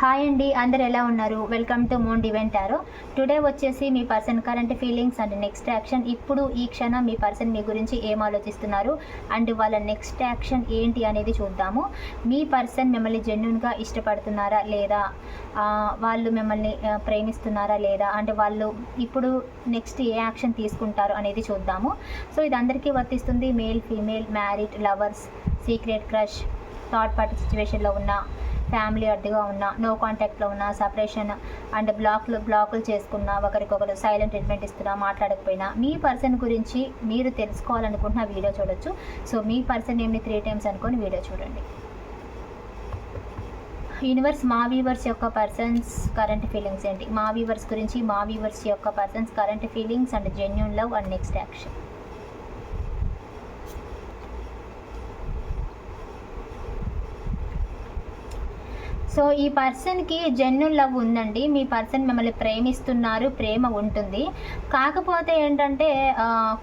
Hi అండి అందరు ఎలా ఉన్నారు? Welcome to moon divine tarot today వచ్చేసి మీ person current feelings and next action ఇప్పుడు ఈ క్షణం మీ పర్సన్ మీ గురించి ఏం ఆలోచిస్తున్నారు? అండ్ వాళ్ళ నెక్స్ట్ యాక్షన్ ఏంటి అనేది చూద్దాము. మీ పర్సన్ మిమ్మల్ని జెన్యున్గా ఇష్టపడుతున్నారా లేదా? వాళ్ళు మిమ్మల్ని ప్రేమిస్తున్నారా లేదా? అంటే వాళ్ళు ఇప్పుడు నెక్స్ట్ ఏ యాక్షన్ తీసుకుంటారు అనేది చూద్దాము. సో ఇది అందరికీ వర్తిస్తుంది. Male female married lovers secret crush third party సిచ్యువేషన్లో ఉన్న ఫ్యామిలీ అడ్డుగా ఉన్న నో కాంటాక్ట్లో ఉన్న సపరేషన్ అండ్ బ్లాక్లు బ్లాకులు చేసుకున్న ఒకరికొకరు సైలెంట్ ట్రీట్మెంట్ ఇస్తున్నా మాట్లాడకపోయినా మీ పర్సన్ గురించి మీరు తెలుసుకోవాలనుకుంటున్న వీడియో చూడొచ్చు. సో మీ పర్సన్ ఏమి త్రీ టైమ్స్ అనుకొని వీడియో చూడండి. యూనివర్స్ మా వీవర్స్ యొక్క పర్సన్స్ కరెంట్ ఫీలింగ్స్ ఏంటి? మా వీవర్స్ గురించి మా వీవర్స్ యొక్క persons current feelings and genuine love and next action so ఈ పర్సన్కి జెన్యున్ లవ్ ఉందండి. మీ పర్సన్ మిమ్మల్ని ప్రేమిస్తున్నారు ప్రేమ ఉంటుంది. కాకపోతే ఏంటంటే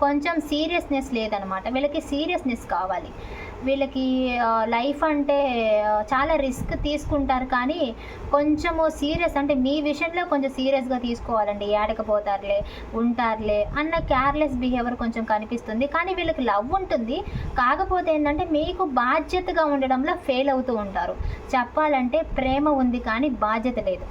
కొంచెం సీరియస్నెస్ లేదనమాట. వీళ్ళకి సీరియస్నెస్ కావాలి. వీళ్ళకి లైఫ్ అంటే చాలా రిస్క్ తీసుకుంటారు. కానీ కొంచెము సీరియస్ అంటే మీ విషయంలో కొంచెం సీరియస్గా తీసుకోవాలండి. ఏడకపోతారులే ఉంటారులే అన్న కేర్లెస్ బిహేవియర్ కొంచెం కనిపిస్తుంది. కానీ వీళ్ళకి లవ్ ఉంటుంది. కాకపోతే ఏంటంటే మీకు బాధ్యతగా ఉండడంలో ఫెయిల్ అవుతూ ఉంటారు. చెప్పాలంటే ప్రేమ ఉంది కానీ బాధ్యత లేదు.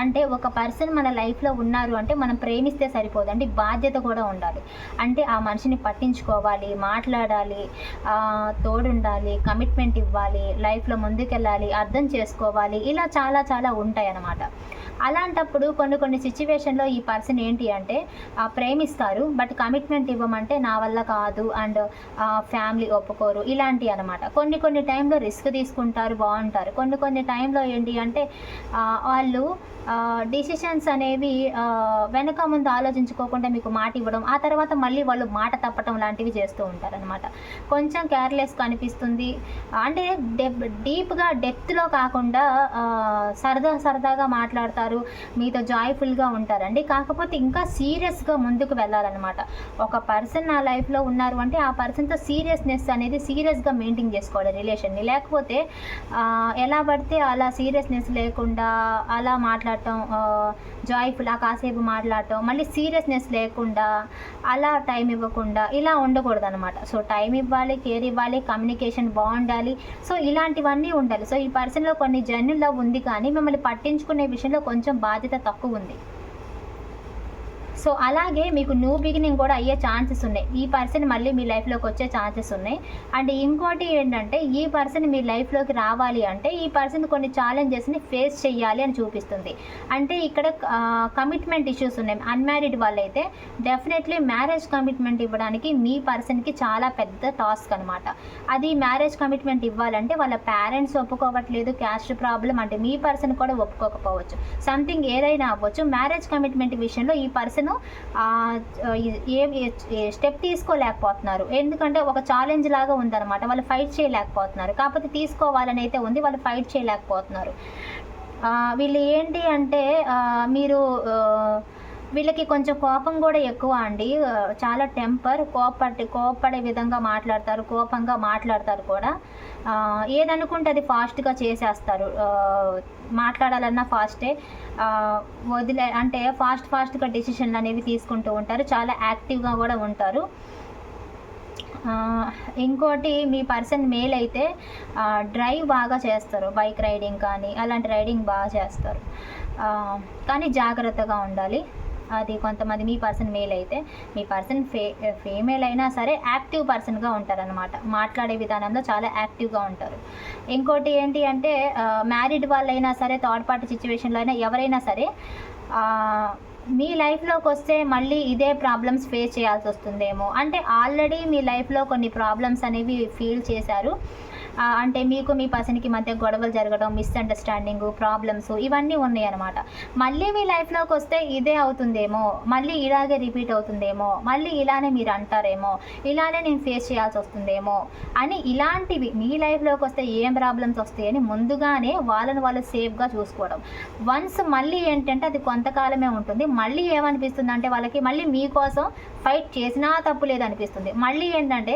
అంటే ఒక పర్సన్ మన లైఫ్లో ఉన్నారు అంటే మనం ప్రేమిస్తే సరిపోదండి బాధ్యత కూడా ఉండాలి. అంటే ఆ మనిషిని పట్టించుకోవాలి మాట్లాడాలి తోడుండాలి కమిట్మెంట్ ఇవ్వాలి లైఫ్లో ముందుకెళ్ళాలి అర్థం చేసుకోవాలి ఇలా చాలా చాలా ఉంటాయి అన్నమాట అలాంటప్పుడు కొన్ని కొన్ని సిచ్యువేషన్లో ఈ పర్సన్ ఏంటి అంటే ప్రేమిస్తారు బట్ కమిట్మెంట్ ఇవ్వమంటే నా వల్ల కాదు అండ్ ఫ్యామిలీ ఒప్పుకోరు ఇలాంటివి అనమాట కొన్ని కొన్ని టైంలో రిస్క్ తీసుకుంటారు బాగుంటారు. కొన్ని కొన్ని టైంలో ఏంటి అంటే వాళ్ళు డిసిషన్స్ అనేవి వెనక ముందు ఆలోచించుకోకుండా మీకు మాట ఇవ్వడం ఆ తర్వాత మళ్ళీ వాళ్ళు మాట తప్పటం లాంటివి చేస్తూ ఉంటారు అనమాట కొంచెం కేర్లెస్ కనిపిస్తుంది అంటే డెప్ డీప్గా డెప్త్లో కాకుండా సరదా సరదాగా మాట్లాడతారు మీతో జాయ్ఫుల్గా ఉంటారండి. కాకపోతే ఇంకా సీరియస్గా ముందుకు వెళ్ళాలన్నమాట. ఒక పర్సన్ నా లైఫ్లో ఉన్నారు అంటే ఆ పర్సన్తో సీరియస్నెస్ అనేది సీరియస్గా మెయింటైన్ చేసుకోవాలి రిలేషన్ని లేకపోతే ఎలా పడితే అలా సీరియస్నెస్ లేకుండా అలా మాట్లాడటం జాయ్ఫుల్ ఆ కాసేపు మాట్లాడటం మళ్ళీ సీరియస్నెస్ లేకుండా అలా టైం ఇవ్వకుండా ఇలా ఉండకూడదు అనమాట సో టైం ఇవ్వాలి కేర్ ఇవ్వాలి కమ్యూనికేషన్ బాగుండాలి సో ఇలాంటివన్నీ ఉండాలి. సో ఈ పర్సన్లో కొన్ని జెన్యున్ ఉంది కానీ మిమ్మల్ని పట్టించుకునే విషయంలో కొంచెం బాధ్యత తక్కువ ఉంది. సో అలాగే మీకు న్యూ బిగినింగ్ కూడా అయ్యే ఛాన్సెస్ ఉన్నాయి. ఈ పర్సన్ మళ్ళీ మీ లైఫ్లోకి వచ్చే ఛాన్సెస్ ఉన్నాయి. అండ్ ఇంకోటి ఏంటంటే ఈ పర్సన్ మీ లైఫ్లోకి రావాలి అంటే ఈ పర్సన్ కొన్ని ఛాలెంజెస్ని ఫేస్ చేయాలి అని చూపిస్తుంది. అంటే ఇక్కడ కమిట్మెంట్ ఇష్యూస్ ఉన్నాయి. అన్మ్యారీడ్ వాళ్ళైతే డెఫినెట్లీ మ్యారేజ్ కమిట్మెంట్ ఇవ్వడానికి మీ పర్సన్కి చాలా పెద్ద టాస్క్ అనమాట అది మ్యారేజ్ కమిట్మెంట్ ఇవ్వాలంటే వాళ్ళ పేరెంట్స్ ఒప్పుకోవట్లేదు క్యాస్ట్ ప్రాబ్లం అంటే మీ పర్సన్ కూడా ఒప్పుకోకపోవచ్చు. సంథింగ్ ఏదైనా అవ్వచ్చు. మ్యారేజ్ కమిట్మెంట్ విషయంలో ఈ పర్సన్ ఏ స్టెప్ తీసుకోలేకపోతున్నారు. ఎందుకంటే ఒక ఛాలెంజ్ లాగా ఉందన్నమాట. వాళ్ళు ఫైట్ చేయలేకపోతున్నారు. కాకపోతే తీసుకోవాలని అయితే ఉంది. వాళ్ళు ఫైట్ చేయలేకపోతున్నారు. వీళ్ళు ఏంటి అంటే మీరు వీళ్ళకి కొంచెం కోపం కూడా ఎక్కువ అండి. చాలా టెంపర్ కోపడి కోపడే విధంగా మాట్లాడతారు కోపంగా మాట్లాడతారు కూడా. ఏదనుకుంటే అది ఫాస్ట్గా చేసేస్తారు. మాట్లాడాలన్నా ఫాస్టే. వదిలే అంటే ఫాస్ట్ ఫాస్ట్గా డెసిషన్లు అనేవి తీసుకుంటూ ఉంటారు. చాలా యాక్టివ్గా కూడా ఉంటారు. ఇంకోటి మీ పర్సన్ మేల్ అయితే డ్రైవ్ బాగా చేస్తారు. బైక్ రైడింగ్ కానీ అలాంటి రైడింగ్ బాగా చేస్తారు. కానీ జాగ్రత్తగా ఉండాలి. అది కొంతమంది మీ పర్సన్ మేల్ అయితే మీ పర్సన్ ఫే ఫీమేల్ అయినా సరే యాక్టివ్ పర్సన్గా ఉంటారనమాట మాట్లాడే విధానంలో చాలా యాక్టివ్గా ఉంటారు. ఇంకోటి ఏంటి అంటే మ్యారీడ్ వాళ్ళైనా సరే థర్డ్ పార్టీ సిచ్యువేషన్లో అయినా ఎవరైనా సరే మీ లైఫ్లోకి వస్తే మళ్ళీ ఇదే ప్రాబ్లమ్స్ ఫేస్ చేయాల్సి వస్తుందేమో. అంటే ఆల్రెడీ మీ లైఫ్లో కొన్ని ప్రాబ్లమ్స్ అనేవి ఫీల్ చేశారు. అంటే మీకు మీ పర్సన్కి మధ్య గొడవలు జరగడం మిస్అండర్స్టాండింగ్ ప్రాబ్లమ్స్ ఇవన్నీ ఉన్నాయి అనమాట మళ్ళీ మీ లైఫ్లోకి వస్తే ఇదే అవుతుందేమో మళ్ళీ ఇలాగే రిపీట్ అవుతుందేమో మళ్ళీ ఇలానే మీరు అంటారేమో ఇలానే నేను ఫేస్ చేయాల్సి వస్తుందేమో అని ఇలాంటివి మీ లైఫ్లోకి వస్తే ఏం ప్రాబ్లమ్స్ వస్తాయని ముందుగానే వాళ్ళని వాళ్ళు సేఫ్గా చూసుకోవడం. వన్స్ మళ్ళీ ఏంటంటే అది కొంతకాలమే ఉంటుంది. మళ్ళీ ఏమనిపిస్తుంది అంటే వాళ్ళకి మళ్ళీ మీకోసం ఫైట్ చేసినా తప్పు లేదనిపిస్తుంది. మళ్ళీ ఏంటంటే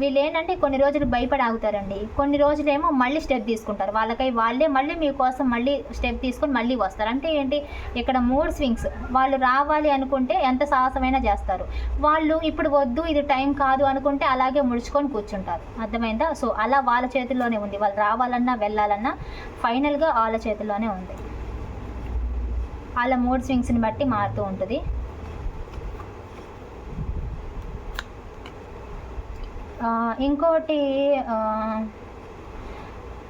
వీళ్ళు ఏంటంటే కొన్ని రోజులు భయపడి ఆగుతారండి కొన్ని రోజులేమో మళ్ళీ స్టెప్ తీసుకుంటారు. వాళ్ళకై వాళ్ళే మళ్ళీ మీకోసం మళ్ళీ స్టెప్ తీసుకొని మళ్ళీ వస్తారు. అంటే ఏంటి? ఇక్కడ మూడ్ స్వింగ్స్. వాళ్ళు రావాలి అనుకుంటే ఎంత సాహసమైనా చేస్తారు. వాళ్ళు ఇప్పుడు వద్దు ఇది టైం కాదు అనుకుంటే అలాగే ముడుచుకొని కూర్చుంటారు. అర్థమైందా? సో అలా వాళ్ళ చేతుల్లోనే ఉంది. వాళ్ళు రావాలన్నా వెళ్ళాలన్నా ఫైనల్గా వాళ్ళ చేతుల్లోనే ఉంది. వాళ్ళ మూడ్ స్వింగ్స్ని బట్టి మారుతూ ఉంటుంది. ఇంకోటి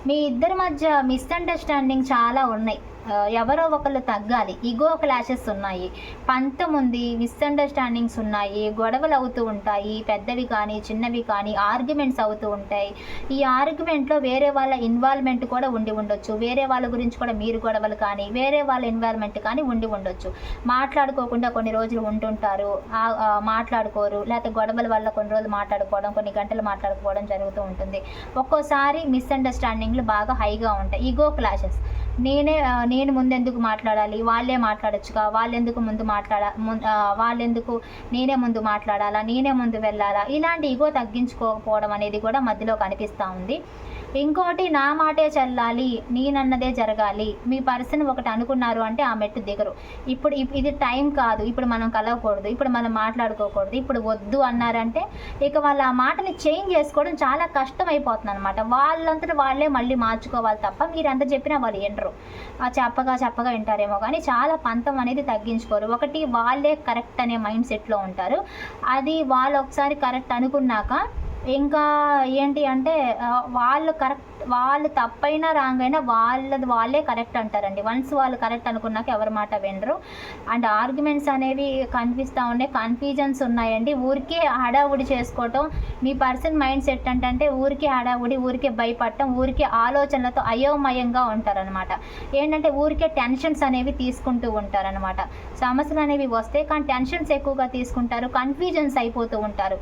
మీ ఇద్దరి మధ్య మిస్అండర్స్టాండింగ్ చాలా ఉన్నాయి. ఎవరో ఒకళ్ళు తగ్గాలి. ఇగో క్లాషెస్ ఉన్నాయి. పంతం ఉంది మిస్అండర్స్టాండింగ్స్ ఉన్నాయి గొడవలు అవుతూ ఉంటాయి పెద్దవి కానీ చిన్నవి కానీ ఆర్గ్యుమెంట్స్ అవుతూ ఉంటాయి. ఈ ఆర్గ్యుమెంట్లో వేరే వాళ్ళ ఇన్వాల్వ్మెంట్ కూడా ఉండి ఉండొచ్చు. వేరే వాళ్ళ గురించి కూడా మీరు గొడవలు కానీ వేరే వాళ్ళ ఇన్వాల్వ్మెంట్ కానీ ఉండి ఉండొచ్చు. మాట్లాడుకోకుండా కొన్ని రోజులు ఉంటుంటారు. మాట్లాడుకోరు. లేకపోతే గొడవల వల్ల కొన్ని రోజులు మాట్లాడుకోవడం కొన్ని గంటలు మాట్లాడుకోవడం జరుగుతూ ఉంటుంది. ఒక్కోసారి మిస్అండర్స్టాండింగ్లు బాగా హైగా ఉంటాయి. ఈగో క్లాషెస్ నేనే నేను నేను ముందెందుకు మాట్లాడాలి? వాళ్ళే మాట్లాడొచ్చుగా? వాళ్ళెందుకు ముందు మాట్లాడ వాళ్ళెందుకు నేనే ముందు మాట్లాడాలా? నేనే ముందు వెళ్ళాలా? ఇలాంటి ఇగో తగ్గించుకోకపోవడం అనేది కూడా మధ్యలో కనిపిస్తూ ఉంది. ఇంకోటి నా మాటే చెల్లాలి నేనన్నదే జరగాలి. మీ పర్సన్ ఒకటి అనుకున్నారు అంటే ఆ మెట్టు దిగరు. ఇప్పుడు ఇప్- ఇది టైం కాదు. ఇప్పుడు మనం కలవకూడదు. ఇప్పుడు మనం మాట్లాడుకోకూడదు. ఇప్పుడు వద్దు అన్నారంటే ఇక వాళ్ళ ఆ మాటని చేంజ్ చేసుకోవడం చాలా కష్టం అయిపోతుంది అనమాట వాళ్ళంతటా వాళ్ళే మళ్ళీ మార్చుకోవాలి తప్ప మీరు ఎంత చెప్పినా వాళ్ళు వినరు. ఆ చెప్పగా చెప్పగా వింటారేమో కానీ చాలా పంతం అనేది తగ్గించుకోరు. ఒకటి వాళ్ళే కరెక్ట్ అనే మైండ్ సెట్లో ఉంటారు. అది వాళ్ళు ఒకసారి కరెక్ట్ అనుకున్నాక ఇంకా ఏంటి అంటే వాళ్ళు కరెక్ట్ వాళ్ళు తప్పైనా రాంగ్ అయినా వాళ్ళది వాళ్ళే కరెక్ట్ అంటారండి. వన్స్ వాళ్ళు కరెక్ట్ అనుకున్నాక ఎవరి మాట వినరు. అండ్ ఆర్గ్యుమెంట్స్ అనేవి కనిపిస్తూ ఉన్నాయి కన్ఫ్యూజన్స్ ఉన్నాయండి. ఊరికే హడావుడి చేసుకోవటం మీ పర్సన్ మైండ్ సెట్ అంటే ఊరికే హడావుడి ఊరికే భయపడటం ఊరికే ఆలోచనలతో అయోమయంగా ఉంటారనమాట ఏంటంటే ఊరికే టెన్షన్స్ అనేవి తీసుకుంటూ ఉంటారనమాట సమస్యలు అనేవి వస్తే కానీ టెన్షన్స్ ఎక్కువగా తీసుకుంటారు కన్ఫ్యూజన్స్ అయిపోతూ ఉంటారు.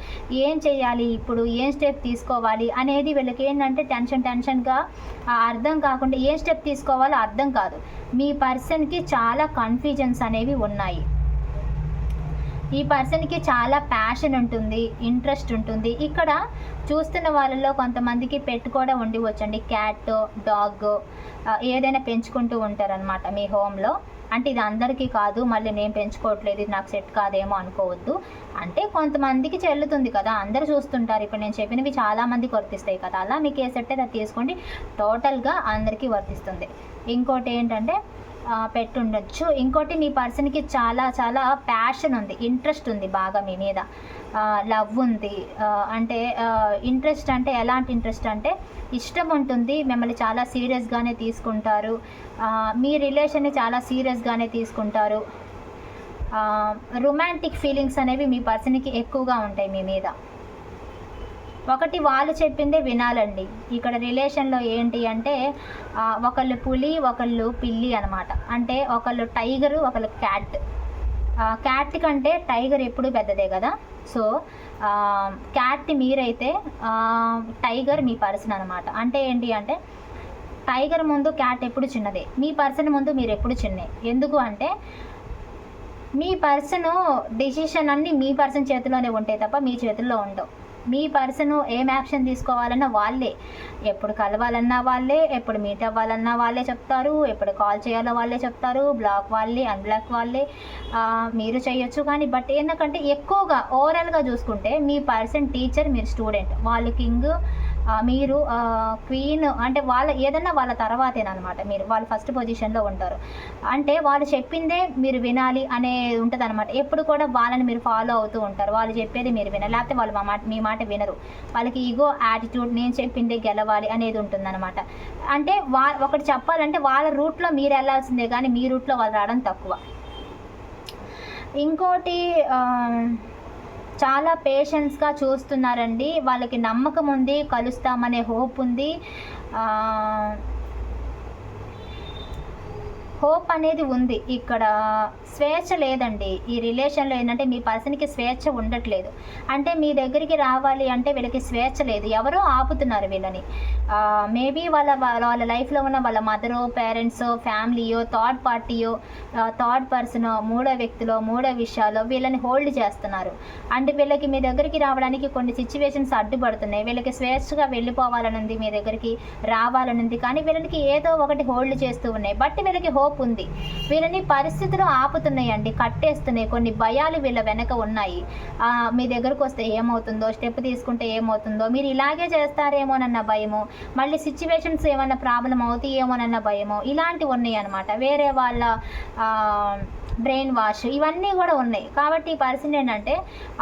ఏం చేయాలి ఇప్పుడు ఏం స్టెప్ తీసుకోవాలి అనేది వీళ్ళకి ఏంటంటే టెన్షన్ టెన్షన్ ఆ అర్థం కాకుండా ఏ స్టెప్ తీసుకోవాలో అర్థం కాదు. మీ పర్సన్కి చాలా కన్ఫ్యూజన్స్ అనేవి ఉన్నాయి. ఈ పర్సన్కి చాలా ప్యాషన్ ఉంటుంది ఇంట్రెస్ట్ ఉంటుంది. ఇక్కడ చూస్తున్న వాళ్ళలో కొంతమందికి పెట్ కూడా ఉండివచ్చండి క్యాట్ డాగ్ ఏదైనా పెంచుకుంటూ ఉంటారనమాట మీ హోమ్లో అంటే ఇది అందరికీ కాదు మళ్ళీ నేను పెంచుకోవట్లేదు ఇది నాకు సెట్ కాదేమో అనుకోవద్దు. అంటే కొంతమందికి చెల్లుతుంది కదా అందరూ చూస్తుంటారు. ఇప్పుడు నేను చెప్పినవి చాలా మందికి వర్తిస్తాయి కదా అలా మీకు ఏ సెట్ అయితే అది తీసుకోండి టోటల్గా అందరికీ వర్తిస్తుంది. ఇంకోటి ఏంటంటే పెట్టుండొచ్చు. పెట్టి ఉండొచ్చు ఇంకోటి మీ పర్సన్కి చాలా చాలా ప్యాషన్ ఉంది. ఇంట్రెస్ట్ ఉంది బాగా మీ మీద. లవ్ ఉంది. అంటే ఇంట్రెస్ట్ అంటే ఎలాంటి ఇంట్రెస్ట్ అంటే ఇష్టం ఉంటుంది మిమ్మల్ని చాలా సీరియస్గానే తీసుకుంటారు. మీ రిలేషన్ని చాలా సీరియస్గానే తీసుకుంటారు. రొమాంటిక్ ఫీలింగ్స్ అనేవి మీ పర్సన్కి ఎక్కువగా ఉంటాయి మీ మీద. ఒకటి వాళ్ళు చెప్పిందే వినాలండి. ఇక్కడ రిలేషన్లో ఏంటి అంటే ఒకళ్ళు పులి ఒకళ్ళు పిల్లి అనమాట అంటే ఒకళ్ళు టైగరు ఒకళ్ళు క్యాట్. క్యాట్ కంటే టైగర్ ఎప్పుడు పెద్దదే కదా. సో క్యాట్ మీరైతే టైగర్ మీ పర్సన్ అనమాట అంటే ఏంటి అంటే టైగర్ ముందు క్యాట్ ఎప్పుడు చిన్నదే. మీ పర్సన్ ముందు మీరు ఎప్పుడు చిన్నే. ఎందుకు అంటే మీ పర్సన్ డెసిషన్ అన్నీ మీ పర్సన్ చేతిలోనే ఉంటాయి తప్ప మీ చేతుల్లో ఉండవు. మీ పర్సన్ ఏం యాక్షన్ తీసుకోవాలన్నా వాళ్ళే. ఎప్పుడు కలవాలన్నా వాళ్ళే ఎప్పుడు మీట్ అవ్వాలన్నా వాళ్ళే చెప్తారు ఎప్పుడు కాల్ చేయాలో వాళ్ళే చెప్తారు బ్లాక్ వాళ్ళే అన్బ్లాక్ వాళ్ళే. మీరు చేయొచ్చు కానీ బట్ ఏంటంటే ఎక్కువగా ఓవరాల్గా చూసుకుంటే మీ పర్సన్ టీచర్ మీరు స్టూడెంట్. వాళ్ళు కింగ్ మీరు క్వీన్ అంటే వాళ్ళ ఏదన్నా వాళ్ళ తర్వాతేనమాట మీరు వాళ్ళు ఫస్ట్ పొజిషన్లో ఉంటారు. అంటే వాళ్ళు చెప్పిందే మీరు వినాలి అనే ఉంటుంది అనమాట ఎప్పుడు కూడా వాళ్ళని మీరు ఫాలో అవుతూ ఉంటారు. వాళ్ళు చెప్పేది మీరు వినాలి. లేకపోతే వాళ్ళు మా మాట మీ మాట వినరు. వాళ్ళకి ఈగో యాటిట్యూడ్ నేను చెప్పిందే గెలవాలి అనేది ఉంటుందన్నమాట. అంటే వా ఒకటి చెప్పాలంటే వాళ్ళ రూట్లో మీరు వెళ్ళాల్సిందే కానీ మీ రూట్లో వాళ్ళు రావడం తక్కువ. ఇంకోటి చాలా పేషెన్స్గా చూస్తున్నారండి. వాళ్ళకి నమ్మకం ఉంది కలుస్తామనే హోప్ ఉంది. హోప్ అనేది ఉంది. ఇక్కడ స్వేచ్ఛ లేదండి. ఈ రిలేషన్లో ఏంటంటే మీ పర్సన్కి స్వేచ్ఛ ఉండట్లేదు. అంటే మీ దగ్గరికి రావాలి అంటే వీళ్ళకి స్వేచ్ఛ లేదు. ఎవరో ఆపుతున్నారు వీళ్ళని. మేబీ వాళ్ళ వాళ్ళ వాళ్ళ లైఫ్లో ఉన్న వాళ్ళ మదరో పేరెంట్సో ఫ్యామిలీయో థర్డ్ పార్టీయో థర్డ్ పర్సనో మూడో వ్యక్తిలో మూడో విషయాల్లో వీళ్ళని హోల్డ్ చేస్తున్నారు. అంటే వీళ్ళకి మీ దగ్గరికి రావడానికి కొన్ని సిచ్యువేషన్స్ అడ్డుపడుతున్నాయి. వీళ్ళకి స్వేచ్ఛగా వెళ్ళిపోవాలని ఉంది మీ దగ్గరికి రావాలని ఉంది కానీ వీళ్ళకి ఏదో ఒకటి హోల్డ్ చేస్తూ ఉన్నాయి. బట్ వీళ్ళకి హోప్ ఉంది వీళ్ళని పరిస్థితులు ఆపుతున్నాయండి కట్టేస్తున్నాయి కొన్ని భయాలు వీళ్ళ వెనక ఉన్నాయి. మీ దగ్గరకు వస్తే ఏమవుతుందో స్టెప్ తీసుకుంటే ఏమవుతుందో మీరు ఇలాగే చేస్తారేమోనన్న భయము మళ్ళీ సిచ్యువేషన్స్ ఏమన్నా ప్రాబ్లం అవుతాయేమోనన్న భయము ఇలాంటివి ఉన్నాయి అనమాట వేరే వాళ్ళ బ్రెయిన్ వాష్ ఇవన్నీ కూడా ఉన్నాయి. కాబట్టి ఈ పర్సన్ ఏంటంటే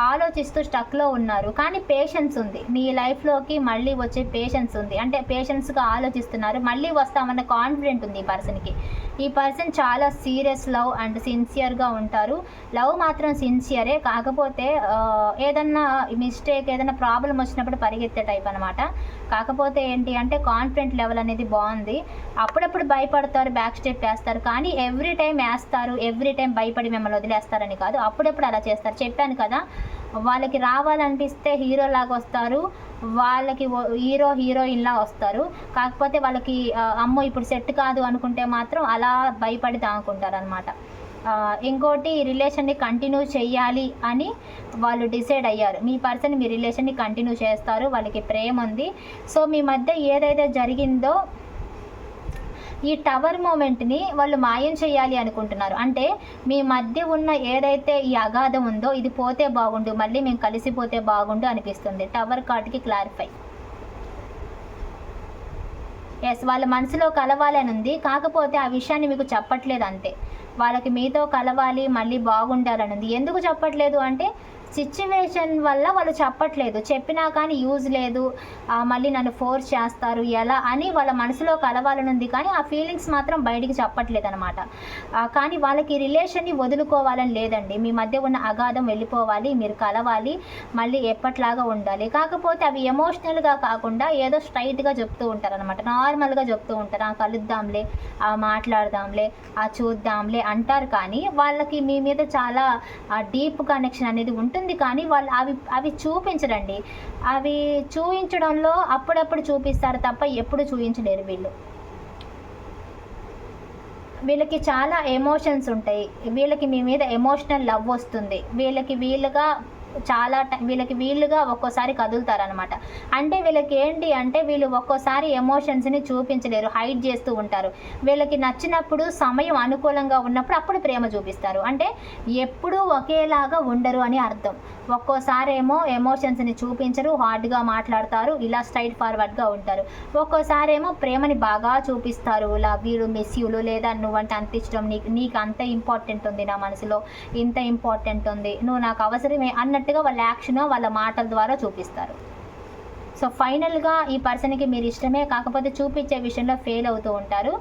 ఆలోచిస్తూ స్టక్లో ఉన్నారు. కానీ పేషెన్స్ ఉంది. మీ లైఫ్లోకి మళ్ళీ వచ్చే పేషెన్స్ ఉంది. అంటే పేషెన్స్గా ఆలోచిస్తున్నారు. మళ్ళీ వస్తామన్న కాన్ఫిడెంట్ ఉంది ఈ పర్సన్కి ఈ పర్సన్ చాలా సీరియస్ లవ్ అండ్ సిన్సియర్గా ఉంటారు. లవ్ మాత్రం సిన్సియరే కాకపోతే ఏదన్నా మిస్టేక్ ఏదైనా ప్రాబ్లం వచ్చినప్పుడు పరిగెత్తే టైప్ అనమాట కాకపోతే ఏంటి అంటే కాన్ఫిడెంట్ లెవెల్ అనేది బాగుంది. అప్పుడప్పుడు భయపడతారు బ్యాక్ స్టెప్ వేస్తారు. కానీ ఎవ్రీ టైం వేస్తారు ఎవ్రీ టైం భయపడి మిమ్మల్ని వదిలేస్తారని కాదు. అప్పుడప్పుడు అలా చేస్తారు. చెప్పాను కదా వాళ్ళకి రావాలనిపిస్తే హీరో లాగా వస్తారు. వాళ్ళకి హీరో హీరోయిన్లా వస్తారు. కాకపోతే వాళ్ళకి అమ్మో ఇప్పుడు సెట్ కాదు అనుకుంటే మాత్రం అలా భయపడి తాగుకుంటారు అనమాట ఇంకోటి ఈ రిలేషన్ని కంటిన్యూ చేయాలి అని వాళ్ళు డిసైడ్ అయ్యారు. మీ పర్సన్ మీ రిలేషన్ని కంటిన్యూ చేస్తారు వాళ్ళకి ప్రేమ ఉంది. సో మీ మధ్య ఏదైతే జరిగిందో ఈ టవర్ మూమెంట్ని వాళ్ళు మాయం చేయాలి అనుకుంటున్నారు. అంటే మీ మధ్య ఉన్న ఏదైతే ఈ అగాధం ఉందో ఇది పోతే బాగుండు మళ్ళీ మేము కలిసిపోతే బాగుండు అనిపిస్తుంది. టవర్ కార్డ్కి క్లారిఫై ఎస్ వాళ్ళ మనసులో కలవాలని ఉంది. కాకపోతే ఆ విషయాన్ని మీకు చెప్పట్లేదు అంతే. వాళ్ళకి మీతో కలవాలి మళ్ళీ బాగుండాలనుంది. ఎందుకు చెప్పట్లేదు అంటే సిచ్యువేషన్ వల్ల వాళ్ళు చెప్పట్లేదు. చెప్పినా కానీ యూజ్ లేదు. మళ్ళీ నన్ను ఫోర్స్ చేస్తారు. ఎలా అని వాళ్ళ మనసులో కలవాలని ఉంది కానీ ఆ ఫీలింగ్స్ మాత్రం బయటికి చెప్పట్లేదు అనమాట కానీ వాళ్ళకి రిలేషన్ని వదులుకోవాలని లేదండి. మీ మధ్య ఉన్న అగాధం వెళ్ళిపోవాలి మీరు కలవాలి మళ్ళీ ఎప్పట్లాగా ఉండాలి. కాకపోతే అవి ఎమోషనల్గా కాకుండా ఏదో స్ట్రైట్గా చెప్తూ ఉంటారు అనమాట నార్మల్గా చెప్తూ ఉంటారు. ఆ కలుద్దాంలే ఆ మాట్లాడదాంలే ఆ చూద్దాంలే అంటారు కానీ వాళ్ళకి మీ మీద చాలా డీప్ కనెక్షన్ అనేది ఉంటుంది. కానీ వాళ్ళు అవి అవి చూపించరండి. అవి చూపించడంలో అప్పుడప్పుడు చూపిస్తారు తప్ప ఎప్పుడు చూపించలేరు వీళ్ళు. వీళ్ళకి చాలా ఎమోషన్స్ ఉంటాయి. వీళ్ళకి మీ మీద ఎమోషనల్ లవ్ వస్తుంది. వీళ్ళకి వీళ్ళుగా చాలా టైం వీళ్ళకి వీళ్ళుగా ఒక్కోసారి కదులుతారనమాట అంటే వీళ్ళకి ఏంటి అంటే వీళ్ళు ఒక్కోసారి ఎమోషన్స్ని చూపించలేరు హైడ్ చేస్తూ ఉంటారు. వీళ్ళకి నచ్చినప్పుడు సమయం అనుకూలంగా ఉన్నప్పుడు అప్పుడు ప్రేమ చూపిస్తారు. అంటే ఎప్పుడూ ఒకేలాగా ఉండరు అని అర్థం. ఒక్కోసారి ఏమో ఎమోషన్స్ని చూపించరు హార్డ్గా మాట్లాడతారు ఇలా స్ట్రైట్ ఫార్వర్డ్గా ఉంటారు. ఒక్కోసారి ఏమో ప్రేమని బాగా చూపిస్తారు. ఇలా యూ మెస్యూలు లేదా నువ్వంటే అంత ఇష్టం నీకు నీకు అంత ఇంపార్టెంట్ ఉంది నా మనసులో ఇంత ఇంపార్టెంట్ ఉంది నువ్వు నాకు అవసరమే అన్నట్టుగా వాళ్ళ యాక్షన్ వాళ్ళ మాటల ద్వారా చూపిస్తారు. సో ఫైనల్గా ఈ పర్సన్కి మీరు ఇష్టమే కాకపోతే చూపించే విషయంలో ఫెయిల్ అవుతూ ఉంటారు.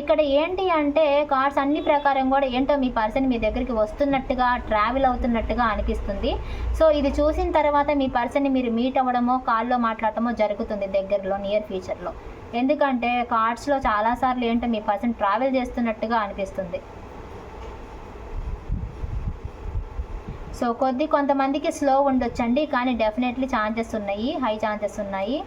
ఇక్కడ ఏంటి అంటే కార్డ్స్ అన్ని ప్రకారం కూడా ఏంటో మీ పర్సన్ మీ దగ్గరికి వస్తున్నట్టుగా ట్రావెల్ అవుతున్నట్టుగా అనిపిస్తుంది. సో ఇది చూసిన తర్వాత మీ పర్సన్ని మీరు మీట్ అవ్వడమో కాల్లో మాట్లాడటమో జరుగుతుంది దగ్గరలో నియర్ ఫ్యూచర్లో. ఎందుకంటే కార్డ్స్లో చాలాసార్లు ఏంటో మీ పర్సన్ ట్రావెల్ చేస్తున్నట్టుగా అనిపిస్తుంది. సో కొద్ది కొంతమందికి స్లో ఉండొచ్చండి కానీ డెఫినెట్లీ ఛాన్సెస్ ఉన్నాయి హై ఛాన్సెస్ ఉన్నాయి.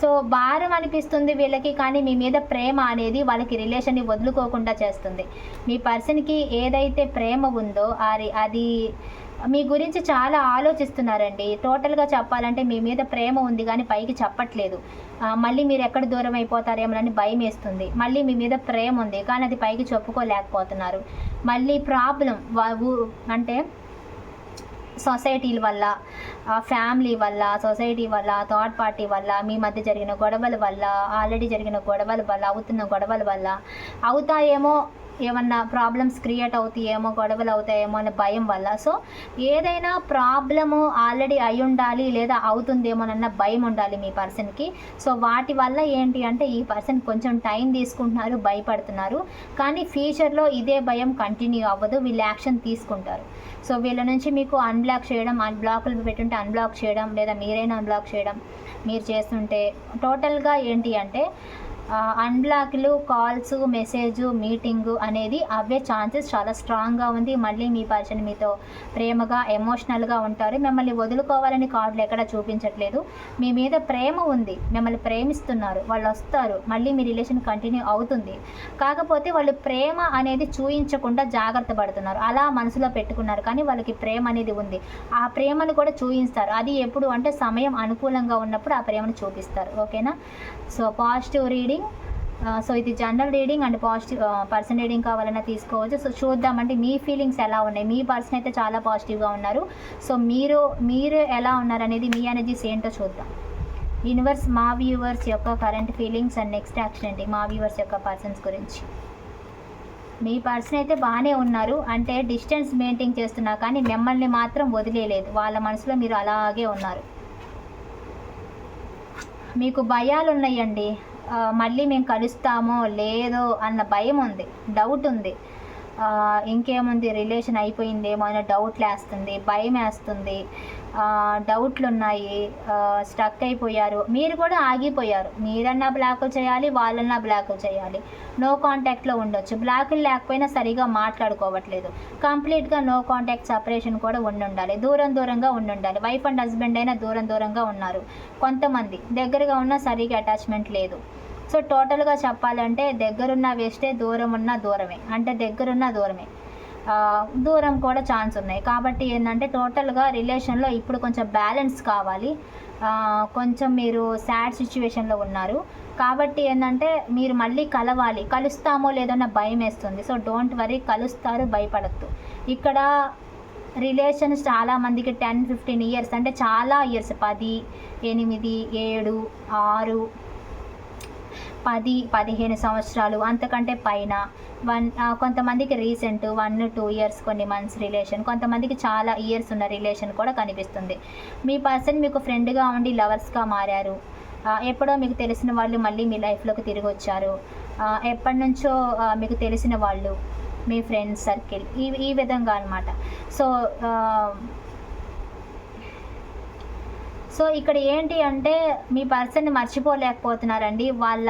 సో భారం అనిపిస్తుంది వీళ్ళకి కానీ మీ మీద ప్రేమ అనేది వాళ్ళకి రిలేషన్ని వదులుకోకుండా చేస్తుంది. మీ పర్సన్కి ఏదైతే ప్రేమ ఉందో అది అది మీ గురించి చాలా ఆలోచిస్తున్నారండి. టోటల్గా చెప్పాలంటే మీ మీద ప్రేమ ఉంది కానీ పైకి చెప్పట్లేదు. మళ్ళీ మీరు ఎక్కడ దూరం అయిపోతారేమోనని భయం వేస్తుంది. మళ్ళీ మీ మీద ప్రేమ ఉంది కానీ అది పైకి చెప్పుకోలేకపోతున్నారు. మళ్ళీ ప్రాబ్లం అంటే సొసైటీల వల్ల ఫ్యామిలీ వల్ల సొసైటీ వల్ల థర్డ్ పార్టీ వల్ల మీ మధ్య జరిగిన గొడవల వల్ల ఆల్రెడీ జరిగిన గొడవల వల్ల అవుతున్న గొడవల వల్ల అవుతాయేమో ఏమన్నా ప్రాబ్లమ్స్ క్రియేట్ అవుతాయేమో గొడవలు అవుతాయేమో అనే భయం వల్ల. సో ఏదైనా ప్రాబ్లము ఆల్రెడీ అయి ఉండాలి లేదా అవుతుందేమోనన్న భయం ఉండాలి మీ పర్సన్కి సో వాటి వల్ల ఏంటి అంటే ఈ పర్సన్ కొంచెం టైం తీసుకుంటున్నారు భయపడుతున్నారు. కానీ ఫ్యూచర్లో ఇదే భయం కంటిన్యూ అవ్వదు వీళ్ళు యాక్షన్ తీసుకుంటారు. సో వీళ్ళ నుంచి మీకు అన్బ్లాక్ చేయడం అన్బ్లాక్లు పెట్టుంటే అన్బ్లాక్ చేయడం లేదా మీరైనా అన్బ్లాక్ చేయడం మీరు చేస్తుంటే టోటల్గా ఏంటి అంటే అన్బ్లాక్లు కాల్స్ మెసేజ్ మీటింగ్ అనేది అవే ఛాన్సెస్ చాలా స్ట్రాంగ్గా ఉంది. మళ్ళీ మీ పర్సన్ మీతో ప్రేమగా ఎమోషనల్గా ఉంటారు. మిమ్మల్ని వదులుకోవాలని కార్డులు ఎక్కడ చూపించట్లేదు. మీ మీద ప్రేమ ఉంది. మిమ్మల్ని ప్రేమిస్తున్నారు. వాళ్ళు వస్తారు. మళ్ళీ మీ రిలేషన్ కంటిన్యూ అవుతుంది. కాకపోతే వాళ్ళు ప్రేమ అనేది చూయించకుండా జాగ్రత్త పడుతున్నారు. అలా మనసులో పెట్టుకున్నారు. కానీ వాళ్ళకి ప్రేమ అనేది ఉంది. ఆ ప్రేమను కూడా చూపిస్తారు అది ఎప్పుడు అంటే సమయం అనుకూలంగా ఉన్నప్పుడు ఆ ప్రేమను చూపిస్తారు. ఓకేనా? So positive reading so uh, ఇది general reading and positive person reading కావాలన్నా తీసుకోవచ్చు. సో చూద్దామంటే మీ ఫీలింగ్స్ ఎలా ఉన్నాయి? మీ పర్సన్ అయితే చాలా పాజిటివ్గా ఉన్నారు. సో మీరు మీరు ఎలా ఉన్నారు అనేది మీ ఎనర్జీస్ ఏంటో చూద్దాం. యూనివర్స్ మా వ్యూవర్స్ యొక్క current feelings and next action ఏంటి? మా వ్యూవర్స్ యొక్క పర్సన్స్ గురించి. మీ పర్సన్ అయితే బాగానే ఉన్నారు. అంటే డిస్టెన్స్ మెయింటైన్ చేస్తున్నా కానీ మిమ్మల్ని మాత్రం వదిలేయలేదు. వాళ్ళ మనసులో మీరు అలాగే ఉన్నారు. మీకు భయాలు ఉన్నాయండి మళ్ళీ మేము కలుస్తామో లేదో అన్న భయం ఉంది డౌట్ ఉంది. ఇంకేముంది రిలేషన్ అయిపోయిందేమో అనే డౌట్ వేస్తుంది భయం వేస్తుంది. డౌట్లు ఉన్నాయి స్టక్ అయిపోయారు. మీరు కూడా ఆగిపోయారు. మీరన్నా బ్లాక్ చేయాలి వాళ్ళన్నా బ్లాక్ చేయాలి. నో కాంటాక్ట్లో ఉండొచ్చు. బ్లాకులు లేకపోయినా సరిగా మాట్లాడుకోవట్లేదు. కంప్లీట్గా నో కాంటాక్ట్ సపరేషన్ కూడా ఉండి ఉండాలి. దూరం దూరంగా ఉండి ఉండాలి. వైఫ్ అండ్ హస్బెండ్ అయినా దూరం దూరంగా ఉన్నారు. కొంతమంది దగ్గరగా ఉన్నా సరిగా అటాచ్మెంట్ లేదు. సో టోటల్గా చెప్పాలంటే దగ్గరున్న వేస్టే దూరం ఉన్న దూరమే. అంటే దగ్గరున్న దూరమే. దూరం కూడా ఛాన్స్ ఉన్నాయి. కాబట్టి ఏంటంటే టోటల్గా రిలేషన్లో ఇప్పుడు కొంచెం బ్యాలెన్స్ కావాలి. కొంచెం మీరు సాడ్ సిచ్యువేషన్లో ఉన్నారు. కాబట్టి ఏంటంటే మీరు మళ్ళీ కలవాలి. కలుస్తామో లేదన్న భయం వేస్తుంది. సో డోంట్ వరీ కలుస్తారు భయపడద్దు. ఇక్కడ రిలేషన్స్ చాలా మందికి టెన్ ఫిఫ్టీన్ ఇయర్స్ అంటే చాలా ఇయర్స్. పది ఎనిమిది ఏడు ఆరు పది పదిహేను సంవత్సరాలు అంతకంటే పైన. వన్ కొంతమందికి రీసెంట్ వన్ టూ ఇయర్స్ కొన్ని మంత్స్ రిలేషన్ కొంతమందికి చాలా ఇయర్స్ ఉన్న రిలేషన్ కూడా కనిపిస్తుంది. మీ పర్సన్ మీకు ఫ్రెండ్గా ఉండి లవర్స్గా మారారు. ఎప్పుడో మీకు తెలిసిన వాళ్ళు మళ్ళీ మీ లైఫ్లోకి తిరిగి వచ్చారు. ఎప్పటి నుంచో మీకు తెలిసిన వాళ్ళు మీ ఫ్రెండ్స్ సర్కిల్ ఈ ఈ విధంగా అనమాట సో సో ఇక్కడ ఏంటి అంటే మీ పర్సన్ని మర్చిపోలేకపోతున్నారండి. వాళ్ళ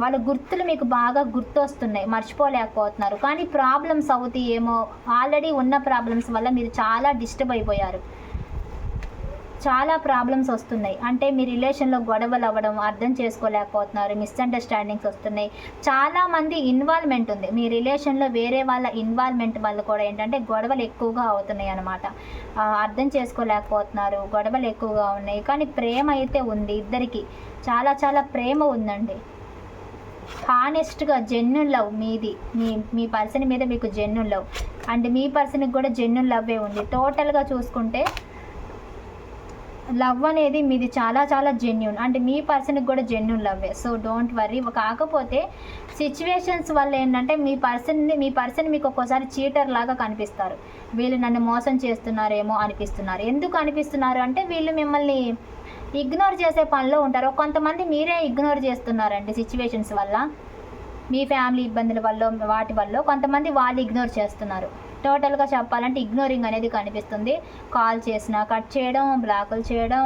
వాళ్ళ గుర్తులు మీకు బాగా గుర్తొస్తున్నాయి. మర్చిపోలేకపోతున్నారు. కానీ ప్రాబ్లమ్స్ అవుతాయి ఏమో ఆల్రెడీ ఉన్న ప్రాబ్లమ్స్ వల్ల మీరు చాలా డిస్టర్బ్ అయిపోయారు. చాలా ప్రాబ్లమ్స్ వస్తున్నాయి. అంటే మీ రిలేషన్లో గొడవలు అవ్వడం అర్థం చేసుకోలేకపోతున్నారు మిస్అండర్స్టాండింగ్స్ వస్తున్నాయి. చాలా మంది ఇన్వాల్వ్మెంట్ ఉంది. మీ రిలేషన్లో వేరే వాళ్ళ ఇన్వాల్వ్మెంట్ వల్ల కూడా ఏంటంటే గొడవలు ఎక్కువగా అవుతున్నాయి అన్నమాట. అర్థం చేసుకోలేకపోతున్నారు గొడవలు ఎక్కువగా ఉన్నాయి. కానీ ప్రేమ అయితే ఉంది ఇద్దరికి. చాలా చాలా ప్రేమ ఉందండి. హానెస్ట్గా జెన్యున్ లవ్ మీది. మీ మీ పర్సన్ మీద మీకు జెన్యున్ లవ్ అండ్ మీ పర్సన్కి కూడా జెన్యున్ లవ్వే ఉంది. టోటల్గా చూసుకుంటే లవ్ అనేది మీది చాలా చాలా జెన్యున్ అంటే మీ పర్సన్కి కూడా జెన్యున్ లవ్వే. సో డోంట్ వర్రీ కాకపోతే సిచ్యువేషన్స్ వల్ల ఏంటంటే మీ పర్సన్ని మీ పర్సన్ మీకు ఒక్కోసారి చీటర్ లాగా కనిపిస్తారు. వీళ్ళు నన్ను మోసం చేస్తున్నారేమో అనిపిస్తున్నారు. ఎందుకు అనిపిస్తున్నారు అంటే వీళ్ళు మిమ్మల్ని ఇగ్నోర్ చేసే పనిలో ఉంటారు. కొంతమంది మీరే ఇగ్నోర్ చేస్తున్నారండి సిచ్యువేషన్స్ వల్ల. మీ ఫ్యామిలీ ఇబ్బందుల వల్ల వాటి వల్ల కొంతమంది వాళ్ళు ఇగ్నోర్ చేస్తున్నారు. టోటల్గా చెప్పాలంటే ఇగ్నోరింగ్ అనేది కనిపిస్తుంది. కాల్ చేసినా కట్ చేయడం బ్లాకులు చేయడం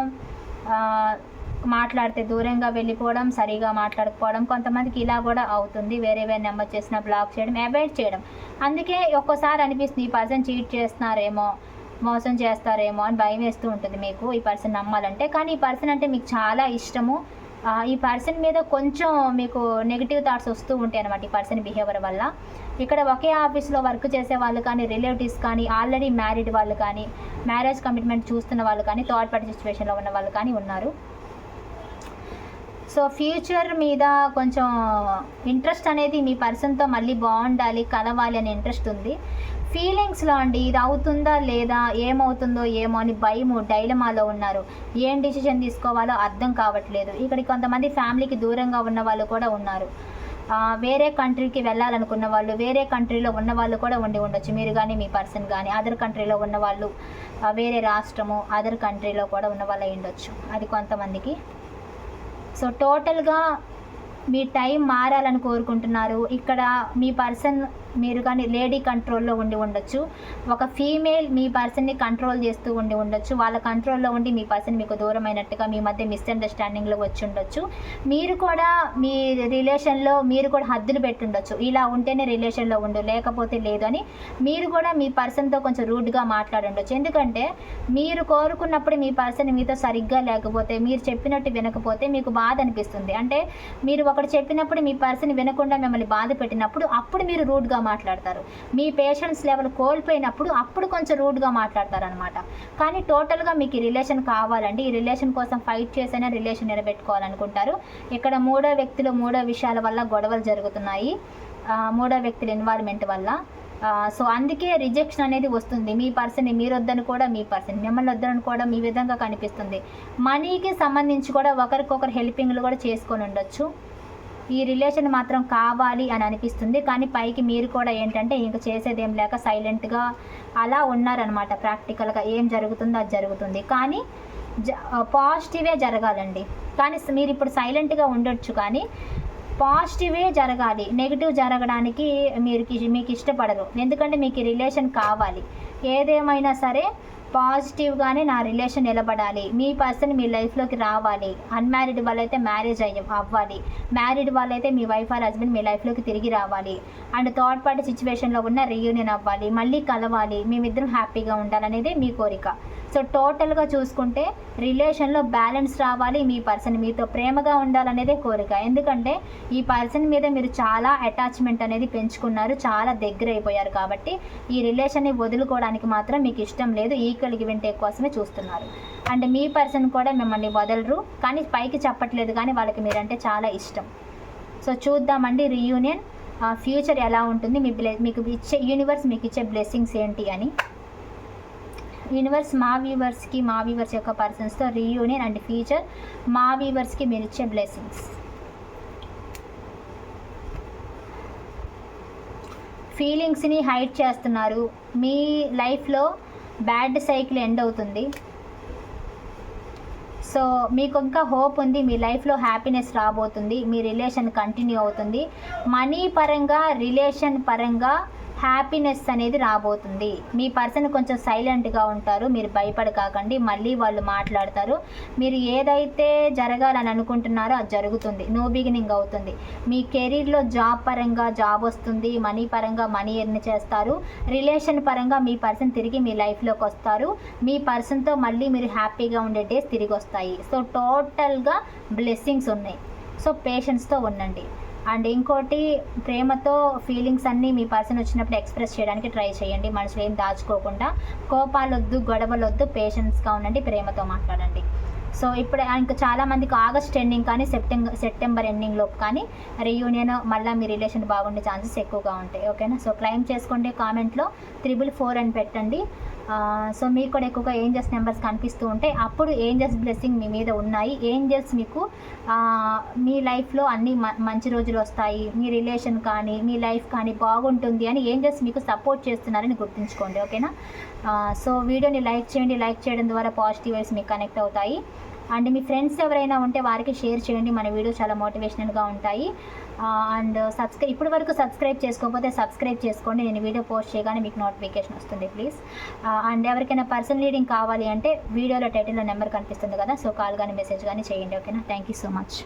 మాట్లాడితే దూరంగా వెళ్ళిపోవడం సరిగా మాట్లాడకపోవడం కొంతమందికి ఇలా కూడా అవుతుంది. వేరే వేరే నెంబర్ చేసిన బ్లాక్ చేయడం అవాయిడ్ చేయడం. అందుకే ఒక్కోసారి అనిపిస్తుంది ఈ పర్సన్ చీట్ చేస్తున్నారేమో మోసం చేస్తారేమో అని భయం వేస్తూ ఉంటుంది మీకు ఈ పర్సన్ నమ్మాలంటే. కానీ ఈ పర్సన్ అంటే మీకు చాలా ఇష్టము. ఈ పర్సన్ మీద కొంచెం మీకు నెగిటివ్ థాట్స్ వస్తూ ఉంటాయి అనమాట ఈ పర్సన్ బిహేవియర్ వల్ల. ఇక్కడ ఒకే ఆఫీస్లో వర్క్ చేసే వాళ్ళు కానీ రిలేటివ్స్ కానీ ఆల్రెడీ మ్యారీడ్ వాళ్ళు కానీ మ్యారేజ్ కమిట్మెంట్ చూస్తున్న వాళ్ళు కానీ థర్డ్ పార్టీ సిచ్యువేషన్లో ఉన్న వాళ్ళు కానీ ఉన్నారు. సో ఫ్యూచర్ మీద కొంచెం ఇంట్రెస్ట్ అనేది మీ పర్సన్తో మళ్ళీ బాగుండాలి కలవాలి అనే ఇంట్రెస్ట్ ఉంది. ఫీలింగ్స్లో అండి ఇది అవుతుందా లేదా ఏమవుతుందో ఏమో అని భయము డైలమాలో ఉన్నారు. ఏం డిసిషన్ తీసుకోవాలో అర్థం కావట్లేదు. ఇక్కడ కొంతమంది ఫ్యామిలీకి దూరంగా ఉన్న వాళ్ళు కూడా ఉన్నారు. వేరే కంట్రీకి వెళ్ళాలనుకున్న వాళ్ళు వేరే కంట్రీలో ఉన్న వాళ్ళు కూడా ఉండి ఉండొచ్చు. మీరు కానీ మీ పర్సన్ కానీ అదర్ కంట్రీలో ఉన్న వాళ్ళు వేరే రాష్ట్రము అదర్ కంట్రీలో కూడా ఉన్న వాళ్ళు ఉండొచ్చు. అది కొంతమందికి. సో టోటల్గా మీ టైం మారాలని కోరుకుంటున్నారు. ఇక్కడ మీ పర్సన్ మీరు కానీ లేడీ కంట్రోల్లో ఉండి ఉండొచ్చు. ఒక ఫీమేల్ మీ పర్సన్ని కంట్రోల్ చేస్తూ ఉండి ఉండొచ్చు. వాళ్ళ కంట్రోల్లో ఉండి మీ పర్సన్ మీకు దూరమైనట్టుగా మీ మధ్య మిస్అండర్స్టాండింగ్లో వచ్చి ఉండొచ్చు. మీరు కూడా మీ రిలేషన్లో మీరు కూడా హద్దులు పెట్టుండొచ్చు. ఇలా ఉంటేనే రిలేషన్లో ఉండు లేకపోతే లేదు అని మీరు కూడా మీ పర్సన్తో కొంచెం రూడ్గా మాట్లాడుండొచ్చు. ఎందుకంటే మీరు కోరుకున్నప్పుడు మీ పర్సన్ మీతో సరిగ్గా లేకపోతే మీరు చెప్పినట్టు వినకపోతే మీకు బాధ అనిపిస్తుంది. అంటే మీరు ఒకటి చెప్పినప్పుడు మీ పర్సన్ వినకుండా మిమ్మల్ని బాధ పెట్టినప్పుడు అప్పుడు మీరు రూడ్గా మాట్లాడతారు. మీ పేషెన్స్ లెవెల్ కోల్పోయినప్పుడు అప్పుడు కొంచెం రూడ్గా మాట్లాడతారు అనమాట కానీ టోటల్గా మీకు ఈ రిలేషన్ కావాలండి. ఈ రిలేషన్ కోసం ఫైట్ చేసైనా రిలేషన్ నిలబెట్టుకోవాలనుకుంటారు. ఇక్కడ మూడో వ్యక్తులు మూడో విషయాల వల్ల గొడవలు జరుగుతున్నాయి. మూడో వ్యక్తుల ఇన్వాల్వ్మెంట్ వల్ల. సో అందుకే రిజెక్షన్ అనేది వస్తుంది. మీ పర్సన్ మీరు వద్దని కూడా మీ పర్సన్ మిమ్మల్ని వద్దని కూడా మీ విధంగా కనిపిస్తుంది. మనీకి సంబంధించి కూడా ఒకరికొకరు హెల్పింగ్లు కూడా చేసుకొని ఉండొచ్చు. ఈ రిలేషన్ మాత్రం కావాలి అని అనిపిస్తుంది. కానీ పైకి మీరు కూడా ఏంటంటే ఇంక చేసేదేం లేక సైలెంట్గా అలా ఉన్నారనమాట ప్రాక్టికల్గా ఏం జరుగుతుందో అది జరుగుతుంది. కానీ జ పాజిటివే జరగాలండి. కానీ మీరు ఇప్పుడు సైలెంట్గా ఉండొచ్చు కానీ పాజిటివే జరగాలి. నెగిటివ్ జరగడానికి మీరు మీకు ఇష్టపడరు ఎందుకంటే మీకు రిలేషన్ కావాలి. ఏదేమైనా సరే పాజిటివ్గానే నా రిలేషన్ నిలబడాలి. మీ పర్సన్ మీ లైఫ్లోకి రావాలి. అన్మ్యారీడ్ వాళ్ళైతే మ్యారేజ్ అయ్యి అవ్వాలి. మ్యారీడ్ వాళ్ళైతే మీ వైఫ్ ఆర్ హస్బెండ్ మీ లైఫ్లోకి తిరిగి రావాలి. అండ్ థర్డ్ పార్టీ సిచ్యువేషన్లో ఉన్న రీయూనియన్ అవ్వాలి. మళ్ళీ కలవాలి. మేమిద్దరం హ్యాపీగా ఉండాలనేదే మీ కోరిక. సో టోటల్గా చూసుకుంటే రిలేషన్లో బ్యాలెన్స్ రావాలి మీ పర్సన్ మీతో ప్రేమగా ఉండాలనేదే కోరిక. ఎందుకంటే ఈ పర్సన్ మీద మీరు చాలా అటాచ్మెంట్ అనేది పెంచుకున్నారు చాలా దగ్గర అయిపోయారు కాబట్టి ఈ రిలేషన్ని వదులుకోవడానికి మాత్రం మీకు ఇష్టం లేదు ఈక్వల్ గివ్ కోసమే చూస్తున్నారు. అండ్ మీ పర్సన్ కూడా మిమ్మల్ని వదలరు కానీ పైకి చెప్పట్లేదు కానీ వాళ్ళకి మీరంటే చాలా ఇష్టం. సో చూద్దామండి రీయూనియన్. ఫ్యూచర్ ఎలా ఉంటుంది? మీ బ్లె మీకు ఇచ్చే యూనివర్స్ మీకు ఇచ్చే బ్లెస్సింగ్స్ ఏంటి అని. యూనివర్స్ మా వ్యూవర్స్కి మా వ్యూవర్స్ యొక్క పర్సన్స్తో రీయూనియన్ అండ్ ఫ్యూచర్ మా వ్యూవర్స్కి మీరు ఇచ్చే బ్లెస్సింగ్స్ ఫీలింగ్స్ని హైడ్ చేస్తున్నారు. మీ లైఫ్లో బ్యాడ్ సైకిల్ ఎండ్ అవుతుంది. సో మీకు ఇంకా హోప్ ఉంది. మీ లైఫ్లో హ్యాపీనెస్ రాబోతుంది. మీ రిలేషన్ కంటిన్యూ అవుతుంది. మనీ పరంగా రిలేషన్ పరంగా హ్యాపీనెస్ అనేది రాబోతుంది. మీ పర్సన్ కొంచెం సైలెంట్గా ఉంటారు. మీరు భయపడకాకండి. మళ్ళీ వాళ్ళు మాట్లాడతారు. మీరు ఏదైతే జరగాలని అనుకుంటున్నారో అది జరుగుతుంది. నో బిగినింగ్ అవుతుంది. మీ కెరీర్లో జాబ్ పరంగా జాబ్ వస్తుంది. మనీ పరంగా మనీ ఎర్న్ చేస్తారు. రిలేషన్ పరంగా మీ పర్సన్ తిరిగి మీ లైఫ్లోకి వస్తారు. మీ పర్సన్తో మళ్ళీ మీరు హ్యాపీగా ఉండే డేస్ తిరిగి వస్తాయి. సో టోటల్గా బ్లెస్సింగ్స్ ఉన్నాయి. సో పేషెన్స్తో ఉండండి. అండ్ ఇంకోటి ప్రేమతో ఫీలింగ్స్ అన్నీ మీ పర్సన్ వచ్చినప్పుడు ఎక్స్ప్రెస్ చేయడానికి ట్రై చేయండి. మనసులో ఏం దాచుకోకుండా కోపాలొద్దు గొడవలొద్దు పేషెన్స్గా ఉండండి ప్రేమతో మాట్లాడండి. సో ఇప్పుడు ఇంకా చాలా మందికి ఆగస్ట్ ఎండింగ్ కానీ సెప్టెంబర్ సెప్టెంబర్ ఎండింగ్లో కానీ రీయూనియన్ మళ్ళీ మీ రిలేషన్ బాగుండే ఛాన్సెస్ ఎక్కువగా ఉంటాయి. ఓకేనా సో క్లైమ్ చేసుకోండి కామెంట్లో త్రిబుల్ ఫోర్ అని పెట్టండి. సో మీకు కూడా ఎక్కువగా ఏంజల్స్ నెంబర్స్ కనిపిస్తూ ఉంటాయి అప్పుడు ఏంజల్స్ బ్లెస్సింగ్ మీ మీద ఉన్నాయి. ఏంజల్స్ మీకు మీ లైఫ్లో అన్ని మ- మంచి రోజులు వస్తాయి. మీ రిలేషన్ కానీ మీ లైఫ్ కానీ బాగుంటుంది అని ఏంజల్స్ మీకు సపోర్ట్ చేస్తున్నారని గుర్తుంచుకోండి. ఓకేనా? సో వీడియోని లైక్ చేయండి. లైక్ చేయడం ద్వారా పాజిటివ్ వైస్ మీకు కనెక్ట్ అవుతాయి. అండ్ మీ ఫ్రెండ్స్ ఎవరైనా ఉంటే వారికి షేర్ చేయండి. మన వీడియో చాలా మోటివేషనల్గా ఉంటాయి. అండ్ సబ్స్క్రై ఇప్పటి వరకు సబ్స్క్రైబ్ చేసుకోకపోతే సబ్స్క్రైబ్ చేసుకోండి. నేను వీడియో పోస్ట్ చేయగానే మీకు నోటిఫికేషన్ వస్తుంది ప్లీజ్ అండ్ ఎవరికైనా పర్సనల్ రీడింగ్ కావాలి అంటే వీడియోలో టైటిల్లో నెంబర్ కనిపిస్తుంది కదా సో కాల్ కానీ మెసేజ్ కానీ చేయండి ఓకేనా థ్యాంక్ యూ సో మచ్